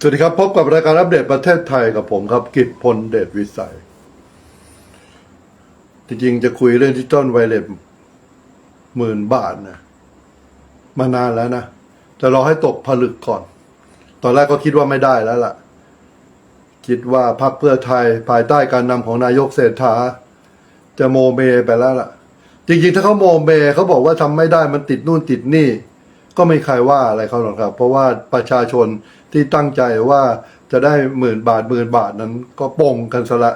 สวัสดีครับ พบกับรายการอัปเดตประเทศไทยกับผมครับ กิตพลเดชวิสัย จริงๆ จะคุยเรื่องดิจิตอลไวเลสหมื่นบาทนะ มานานแล้วนะ แต่รอให้ตกผลึกก่อน ตอนแรกก็คิดว่าไม่ได้แล้วล่ะ คิดว่าพรรคเพื่อไทยภายใต้การนำของนายกเศรษฐา จะโมเมไปแล้วล่ะ จริงๆ ถ้าเขาโมเมเขาบอกว่าทำไม่ได้มันติดนู่นติดนี่ ก็ไม่ใครว่าอะไรเขาหรอกครับ เพราะว่าประชาชนที่ตั้งใจว่าจะได้หมื่นบาทหมื่นบาทนั้น ก็ปงกันซะละ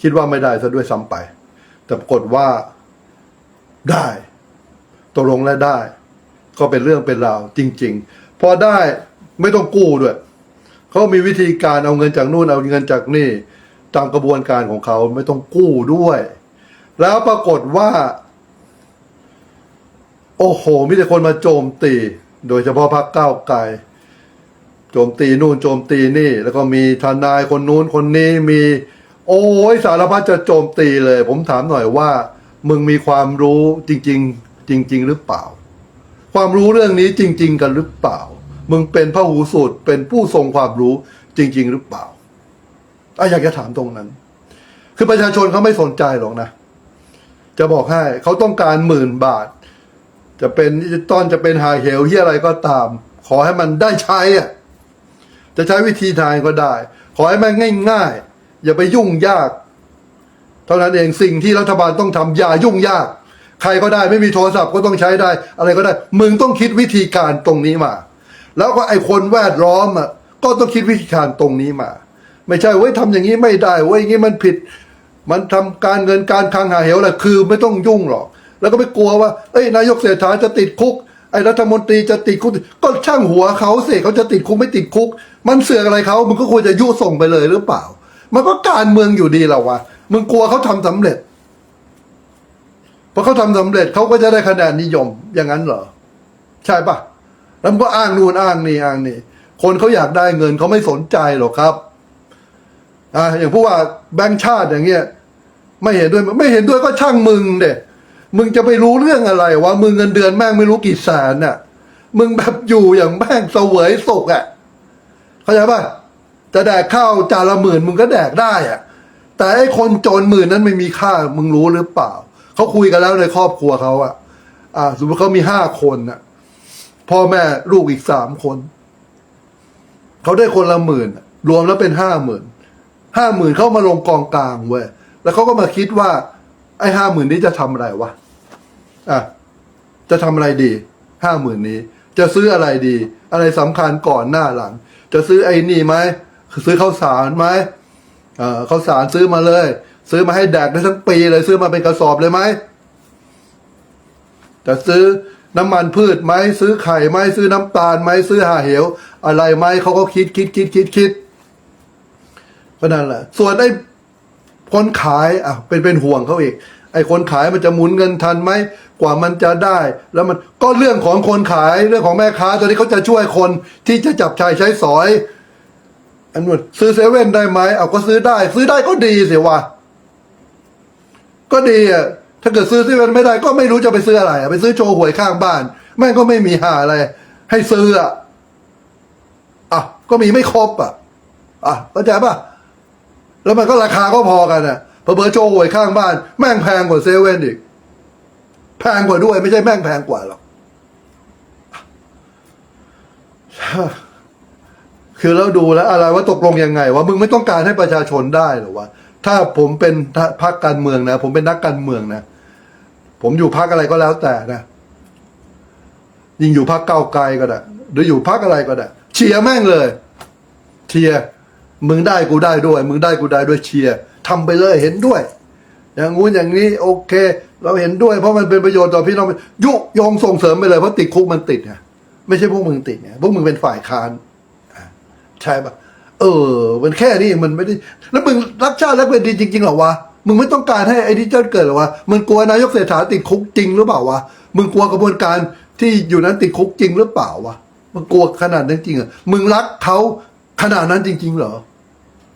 คิดว่าไม่ได้ซะด้วยซ้ำไป แต่ปรากฏว่าได้ตกลงและได้ ก็เป็นเรื่องเป็นราวจริง ๆ พอได้ไม่ต้องกู้ด้วยเขามีวิธีการเอาเงินจากนู่นเอาเงินจากนี่ตามกระบวนการของเขาไม่ต้องกู้ด้วย แล้วปรากฏว่า โอ้โห มีแต่คนมาโจมตี โดยเฉพาะพรรคก้าวไกลโจมตีนู่นโจมตีนี่ แล้วก็มีทนายคนนู้นคนนี้มี โอ้ยสารพัดจะโจมตีเลย ผมถามหน่อยว่า มึงมีความรู้จริง ๆ จริง ๆ หรือเปล่า ความรู้เรื่องนี้จริง ๆ กันหรือเปล่า มึงเป็นพระหูสูตรเป็นผู้ทรงความรู้จริง ๆ หรือเปล่าอะอยากจะถามตรงนั้น คือประชาชนเขาไม่สนใจหรอกนะ จะบอกให้เขาต้องการหมื่นบาท จะเป็นดิจิตอลจะเป็นหาเหวที่อะไรก็ตาม ขอให้มันได้ใช้อะจะใช้วิธีทางก็ได้ ขอให้มันง่ายๆ อย่าไปยุ่งยาก เท่านั้นเองสิ่งที่รัฐบาลต้องทำอย่ายุ่งยาก ใครก็ได้ไม่มีโทรศัพท์ก็ต้องใช้ได้ อะไรก็ได้ มึงต้องคิดวิธีการตรงนี้มา แล้วก็ไอคนแวดล้อมอะก็ต้องคิดวิธีการตรงนี้มา ไม่ใช่เว้ยทำอย่างนี้ไม่ได้เว้ยอย่างนี้มันผิด มันทำการเงินการคลังหาเหวแหละคือไม่ต้องยุ่งหรอก แล้วก็ไม่กลัวว่าเอ้ยนายกเศรษฐาจะติดคุกไอ้รัฐมนตรีจะติดคุกก็ช่างหัวเขาเสิเขาจะติดคุกไม่ติดคุก มันเสือกอะไรเขามึงก็ควรจะยุส่งไปเลยหรือเปล่า มันก็การเมืองอยู่ดีแล้ววะมึงกลัวเขาทำสำเร็จพอเขาทำสำเร็จเขาก็จะได้คะแนนนิยมอย่างนั้นเหรอ ใช่ปะแล้วมันก็อ้างนู่นอ้างนี่อ้างนี่คนเขาอยากได้เงินเขาไม่สนใจหรอกครับอ่าอย่างผู้ว่าแบงค์ชาติอย่างเงี้ย ไม่เห็นด้วยไม่เห็นด้วยก็ช่างมึงเด็ มึงจะไปรู้เรื่องอะไรวะมึงเงินเดือนแม่งไม่รู้กี่แสนน่ะ มึงแบบอยู่อย่างแม่งเสวยสุกอะ่ะ เข้าใจป่ะจะแดกข้าวจานละหมื่นมึงก็แดกได้อะ่ะ แต่ไอ้คนจนหมื่นนั้นไม่มีค่า มึงรู้หรือเปล่าเขาคุยกันแล้วในครอบครัวเขาอะ่ะ อ่า สมมติเขามีห้าคนน่ะพ่อแม่ลูกอีกสามคนเขาได้คนละหมื่นรวมแล้วเป็นห้าหมื่นห้าหมื่นเขามาลงกองกลางเว้ยแล้วเขาก็มาคิดว่า ไอ้ห้าหมื่นนี้จะทำอะไรวะอะจะทำอะไรดีห้าหมื่นนี้ จะซื้ออะไรดี อะไรสำคัญก่อนหน้าหลัง จะซื้อไอ้นี่ไหมซื้อข้าวสารไหมเอ่อข้าวสารซื้อมาเลย ซื้อมาให้แดกได้ทั้งปีเลยซื้อมาเป็นกระสอบเลยไหมจะซื้อน้ำมันพืชไหมซื้อไข่ไหมซื้อน้ำตาลไหมซื้อหาเหว อะไรไหมเขาก็คิดคิดคิดคิดคิดก็นั่นแหละส่วนไอ้ คนขายอะเป็นเป็นห่วงเขาอีก ไอ้คนขายมันจะหมุนเงินทันไหมกว่ามันจะได้ แล้วมันก็เรื่องของคนขายเรื่องของแม่ค้าตัวนี้เขาจะช่วยคนที่จะจับชายใช้สอย อันนู้นซื้อเซเว่นได้ไหมเอาก็ซื้อได้ ซื้อได้ก็ดีสิวะก็ดีอะถ้าเกิดซื้อเซเว่นไม่ได้ ก็ไม่รู้จะไปซื้ออะไระไปซื้อโชว์หวยข้างบ้านแม่งก็ไม่มีหาอะไร ให้ซื้ออะอะก็มีไม่ครบอะอะเข้าใจป่ะ แล้วมันก็ราคาก็พอกันอะเพอเบอร์โจหวยข้างบ้าน แม่งแพงกว่าเซเว่นอีก แพงกว่าด้วย ไม่ใช่แม่งแพงกว่าหรอกคือเราดูแล้วอะไรว่าตกลงยังไงว่ามึงไม่ต้องการให้ประชาชนได้หรอวะถ้าผมเป็นพรรคการเมืองนะ ผมเป็นนักการเมืองนะ ผมอยู่พรรคอะไรก็แล้วแต่นะยิงอยู่พรรคเก้าไกลก็ได้หรืออยู่พรรคอะไรก็ได้เชียร์แม่งเลย เชียร์ มึงได้กูได้ด้วย มึงได้กูได้ด้วยเชียร์ทำไปเลยเห็นด้วย อย่างงู้นอย่างนี้โอเค เราเห็นด้วย เพราะมันเป็นประโยชน์ต่อพี่น้องยุยงส่งเสริมไปเลยเพราะติดคุกมันติดไงไม่ใช่พวกมึงติดไงพวกมึงเป็นฝ่ายค้านใช่ปะเออ มันแค่นี้มันไม่ได้ แล้วมึงรักชาติรักแผ่นดินจริงๆเหรอวะมึงไม่ต้องการให้ไอ้ดิจิทัลเกิดเหรอวะมึงกลัวนายกเศรษฐาติดคุกจริงหรือเปล่าวะมึงกลัวกระบวนการที่อยู่นั้นติดคุกจริงหรือเปล่าวะมึงกลัวขนาดนั้นจริงเหรอมึงรักเขาขนาดนั้นจริง ๆ เหรอ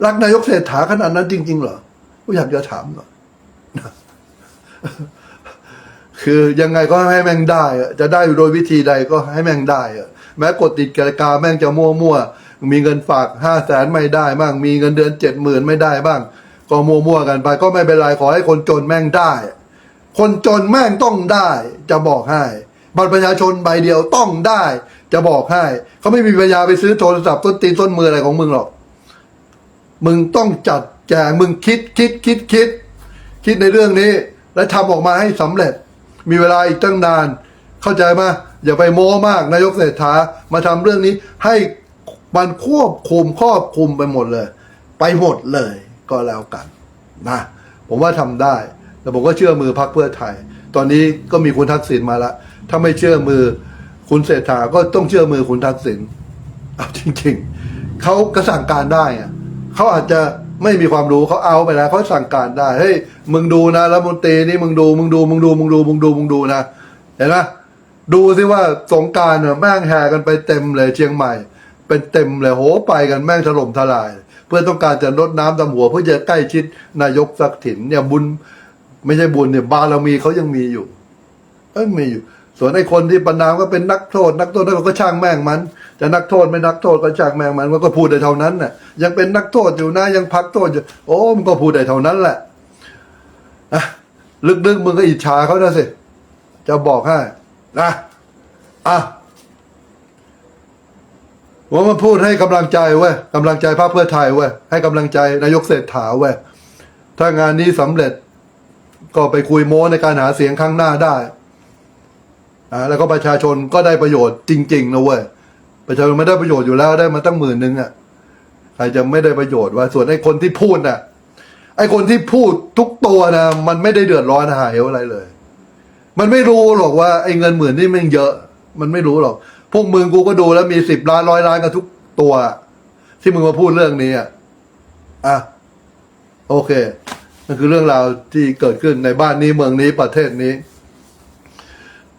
รักนายกเศรษฐาขนาดนั้นจริง ๆ เหรอกูอยากจะถามหน่อยคือยังไงก็ให้แม่งได้จะได้โดยวิธีใดก็ให้แม่งได้แม้กดติดกติกาแม่งจะมั่วมั่วมีเงินฝากห้าแสนไม่ได้บ้าง มีเงินเดือนเจ็ดหมื่นไม่ได้บ้าง ก็มั่วๆกันไป ก็ไม่เป็นไรขอให้คนจนแม่งได้ คนจนแม่งต้องได้ จะบอกให้บัตรประชาชนใบเดียวต้องได้ จะบอกให้ เขาไม่มีปัญญาไปซื้อโทรศัพท์ต้นตีนต้นมืออะไรของมึงหรอก มึงต้องจัดแจงมึงคิดคิดคิดคิด คิดในเรื่องนี้ และทำออกมาให้สำเร็จ มีเวลาอีกตั้งนาน เข้าใจไหมอย่าไปโม้มากนายกเศรษฐามาทำเรื่องนี้ให้มันควบคุมครอบคุมไปหมดเลย ไปหมดเลยก็แล้วกันนะผมว่าทำได้ แต่ผมก็เชื่อมือพักเพื่อไทย ตอนนี้ก็มีคุณทักษิณมาล้วถ้าไม่เชื่อมือคุณเศรษฐาก็ต้องเชื่อมือคุณทักษิณเอาจริง ๆเขาก็สั่งการได้อะ เขาอาจจะไม่มีความรู้เขาเอาไปแล้วเขาสั่งการได้เฮ้ยมึงดูนะรัฐมนตรีนี่มึงดูมึงดูมึงดูมึงดูมึงดูมึงดูนะเห็นไหมดูสิว่าสงการเนี่ยแม่งแห่กันไปเต็มเลยเชียงใหม่ เป็นเต็มเลยโหไปกันแม่งถล่มทลาย เพื่อต้องการจะลดน้ำดำหัว เพื่อจะใกล้ชิดนายกสักถิ่นเนี่ยบุญ ไม่ใช่บุญเนี่ยบารมีเขายังมีอยู่ เอ้ยมีอยู่ ส่วนไอ้คนที่ประนามก็เป็นนักโทษ นักโทษนักโทษก็ช่างแม่งมัน จะนักโทษไม่นักโทษก็ช่างแม่งมันมันก็พูดได้เท่านั้นน่ะ ยังเป็นนักโทษอยู่นะยังพักโทษอยู่โอ้มันก็พูดได้เท่านั้นแหละอะลึกๆมึงก็อิจฉาเขานะสิจะบอกให้นะอะว่ามาพูดให้กำลังใจเว้ยกำลังใจพรรคเพื่อไทยเว้ยให้กำลังใจนายกเศรษฐาเว้ยถ้างานนี้สำเร็จ ก็ไปคุยโม้ในการหาเสียงครั้งหน้าได้ อแล้วก็ประชาชนก็ได้ประโยชน์จริงๆนะเว้ยประชาชนไม่ได้ประโยชน์อยู่แล้วได้มาตั้งหมื่นหนึ่งอะใครจะไม่ได้ประโยชน์ว่าส่วนไอ้คนที่พูดน่ะไอ้คนที่พูดทุกตัวนะมันไม่ได้เดือดร้อนหายอะไรเลย มันไม่รู้หรอกว่าไอ้เงินหมื่นนี่มันเยอะ มันไม่รู้หรอกพวกมึงกูก็ดูแล้วมีสิบล้านร้อยล้านกันทุกตัว ที่มึงมาพูดเรื่องนี้อะอะโอเคนั่นคือเรื่องราวที่เกิดขึ้นในบ้านนี้เมืองนี้ประเทศนี้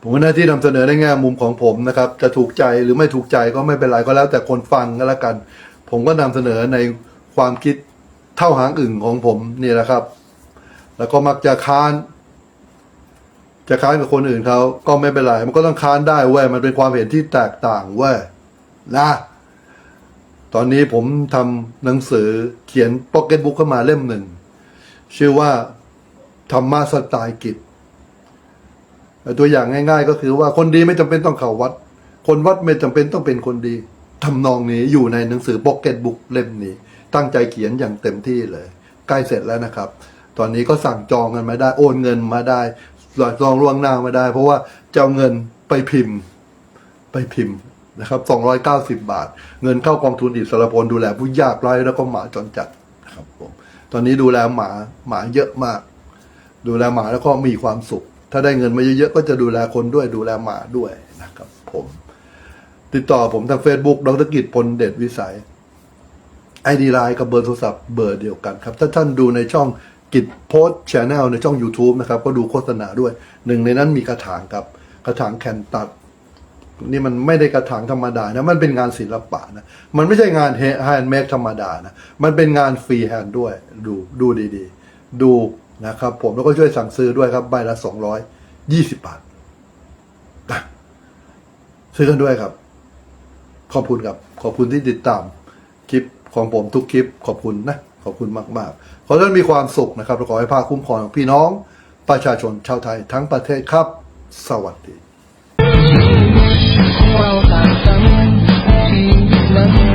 ผมว่าหน้าที่นำเสนอในแง่มุมของผมนะครับ จะถูกใจหรือไม่ถูกใจก็ไม่เป็นไรก็แล้ว แต่คนฟังก็แล้วกัน ผมก็นำเสนอในความคิดเท่าหางอึ่งของผมนี่แหละครับ แล้วก็มักจะค้าน จะค้านกับคนอื่นเขาก็ไม่เป็นไรมันก็ต้องค้านได้เว้ยมันเป็นความเห็นที่แตกต่างเว้ยนะตอนนี้ผมทำหนังสือเขียนพ็อกเก็ตบุ๊กขึ้นมาเล่มหนึ่ง ชื่อว่าธรรมะสไตล์กิจ ตัวอย่างง่าย ๆ ก็คือว่าคนดีไม่จำเป็นต้องเข้าวัด คนวัดไม่จำเป็นต้องเป็นคนดีทำนองนี้อยู่ในหนังสือพ็อกเก็ตบุ๊กเล่มนี้ ตั้งใจเขียนอย่างเต็มที่เลย ใกล้เสร็จแล้วนะครับ ตอนนี้ก็สั่งจองกันมาได้ โอนเงินมาได้จองล่วงหน้ามาได้ เพราะว่าจะเอาเงินไปพิมพ์ ไปพิมพ์นะครับ290 บาท เงินเข้ากองทุนอิสรพลดูแลผู้ยากไร้แล้วก็หมาจรจัดนะครับผมตอนนี้ดูแลหมาหมาเยอะมาก ดูแลหมาแล้วก็มีความสุข ถ้าได้เงินมาเยอะๆก็จะดูแลคนด้วยดูแลหมาด้วยนะครับ ผม ติดต่อผมทาง Facebook ดรกิจพลเดชวิสัยไอดีไลน์กับเบอร์โทรศัพท์เบอร์เดียวกันครับ ถ้าท่านดูในช่องกิจโพสชแนลในช่อง YouTube นะครับ ก็ดูโฆษณาด้วย หนึ่งในนั้นมีกระถางครับ กระถางแคนตัด นี่มันไม่ได้กระถางธรรมดานะ มันเป็นงานศิลปะนะ มันไม่ใช่งานแฮนด์เมดธรรมดานะ มันเป็นงานฟรีแฮนด์ด้วย ดูดูดีๆ ดู นะครับ ผมแล้วก็ช่วยสั่งซื้อด้วยครับ ใบละสองร้อยยี่สิบบาทซื้อกันด้วยครับ ขอบคุณครับ ขอบคุณที่ติดตามคลิปของผมทุกคลิป ขอบคุณนะ ขอบคุณมาก ๆ ขอให้ท่านมีความสุขนะครับและขอให้พาคุ้มครองพี่น้อง ประชาชนชาวไทยทั้งประเทศครับ สวัสดี เราต่างกันชีวิตนั้น